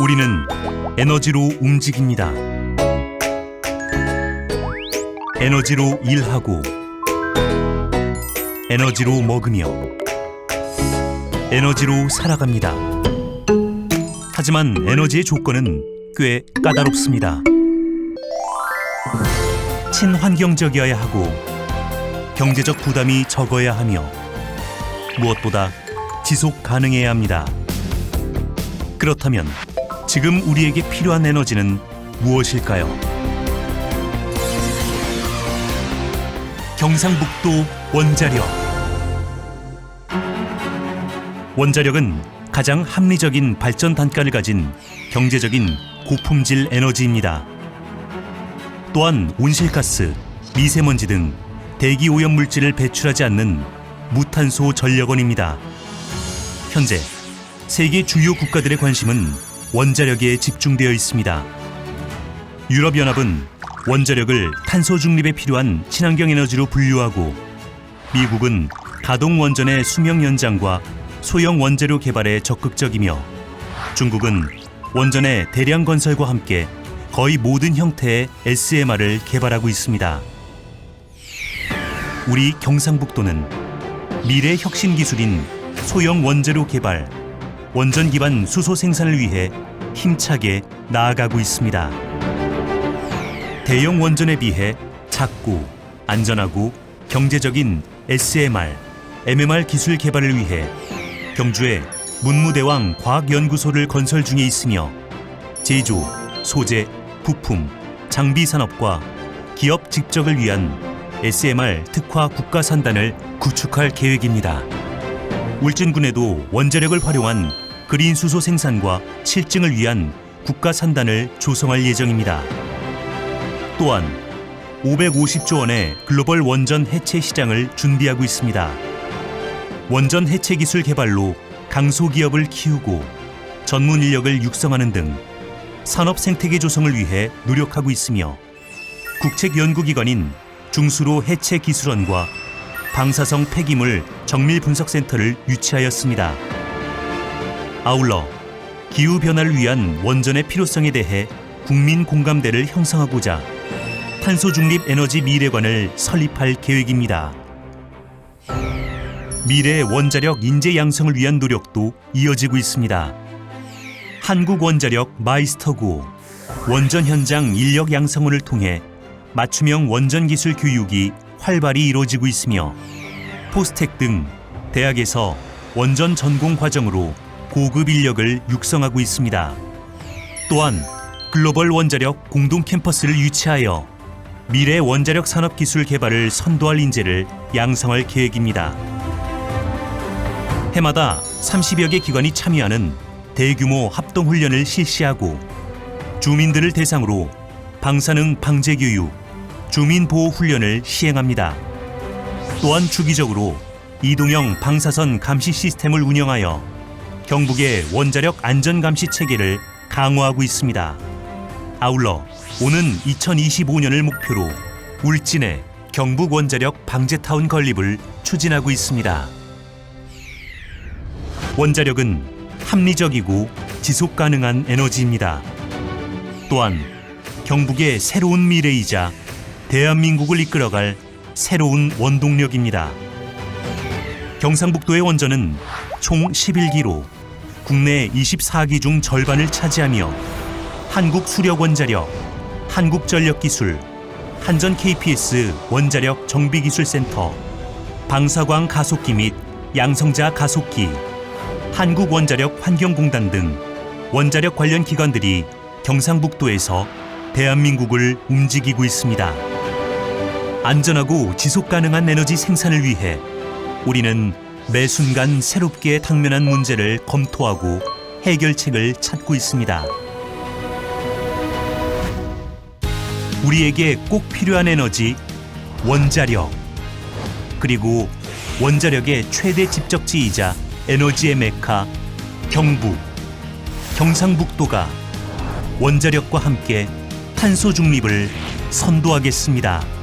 우리는 에너지로 움직입니다. 에너지로 일하고 에너지로 먹으며 에너지로 살아갑니다. 하지만 에너지의 조건은 꽤 까다롭습니다. 친환경적이어야 하고 경제적 부담이 적어야 하며 무엇보다 지속 가능해야 합니다. 그렇다면 지금 우리에게 필요한 에너지는 무엇일까요? 경상북도 원자력 원자력은 가장 합리적인 발전 단가를 가진 경제적인 고품질 에너지입니다. 또한 온실가스, 미세먼지 등 대기 오염 물질을 배출하지 않는 무탄소 전력원입니다. 현재 세계 주요 국가들의 관심은 원자력에 집중되어 있습니다. 유럽연합은 원자력을 탄소 중립에 필요한 친환경 에너지로 분류하고 미국은 가동 원전의 수명 연장과 소형 원자료 개발에 적극적이며 중국은 원전의 대량 건설과 함께 거의 모든 형태의 SMR을 개발하고 있습니다. 우리 경상북도는 미래 혁신 기술인 소형 원자료 개발, 원전 기반 수소 생산을 위해 힘차게 나아가고 있습니다. 대형 원전에 비해 작고 안전하고 경제적인 SMR, MMR 기술 개발을 위해 경주에 문무대왕 과학연구소를 건설 중에 있으며 제조, 소재, 부품, 장비 산업과 기업 직접을 위한 SMR 특화 국가 산단을 구축할 계획입니다. 울진군에도 원자력을 활용한 그린 수소 생산과 실증을 위한 국가 산단을 조성할 예정입니다. 또한 550조 원의 글로벌 원전 해체 시장을 준비하고 있습니다. 원전 해체 기술 개발로 강소 기업을 키우고 전문 인력을 육성하는 등 산업 생태계 조성을 위해 노력하고 있으며 국책 연구기관인 중수로 해체 기술원과 방사성 폐기물 정밀 분석센터를 유치하였습니다. 아울러 기후 변화를 위한 원전의 필요성에 대해 국민 공감대를 형성하고자 탄소 중립 에너지 미래관을 설립할 계획입니다. 미래 원자력 인재 양성을 위한 노력도 이어지고 있습니다. 한국 원자력 마이스터고 원전 현장 인력 양성을 통해 맞춤형 원전 기술 교육이 활발히 이루어지고 있으며 포스텍 등 대학에서 원전 전공 과정으로 고급 인력을 육성하고 있습니다. 또한 글로벌 원자력 공동 캠퍼스를 유치하여 미래 원자력 산업 기술 개발을 선도할 인재를 양성할 계획입니다. 해마다 30여 개 기관이 참여하는 대규모 합동 훈련을 실시하고 주민들을 대상으로 방사능 방제 교육, 주민 보호 훈련을 시행합니다. 또한 주기적으로 이동형 방사선 감시 시스템을 운영하여 경북의 원자력 안전 감시 체계를 강화하고 있습니다. 아울러 오는 2025년을 목표로 울진의 경북 원자력 방제타운 건립을 추진하고 있습니다. 원자력은 합리적이고 지속 가능한 에너지입니다. 또한 경북의 새로운 미래이자 대한민국을 이끌어갈 새로운 원동력입니다. 경상북도의 원전은 총 11기로 국내 24기 중 절반을 차지하며 한국 수력 원자력, 한국전력기술, 한전 KPS 원자력 정비기술센터, 방사광 가속기 및 양성자 가속기, 한국원자력 환경공단 등 원자력 관련 기관들이 경상북도에서 대한민국을 움직이고 있습니다. 안전하고 지속 가능한 에너지 생산을 위해 우리는 매 순간 새롭게 당면한 문제를 검토하고 해결책을 찾고 있습니다. 우리에게 꼭 필요한 에너지 원자력 그리고 원자력의 최대 집적지이자 에너지의 메카 경북 경상북도가 원자력과 함께 탄소 중립을 선도하겠습니다.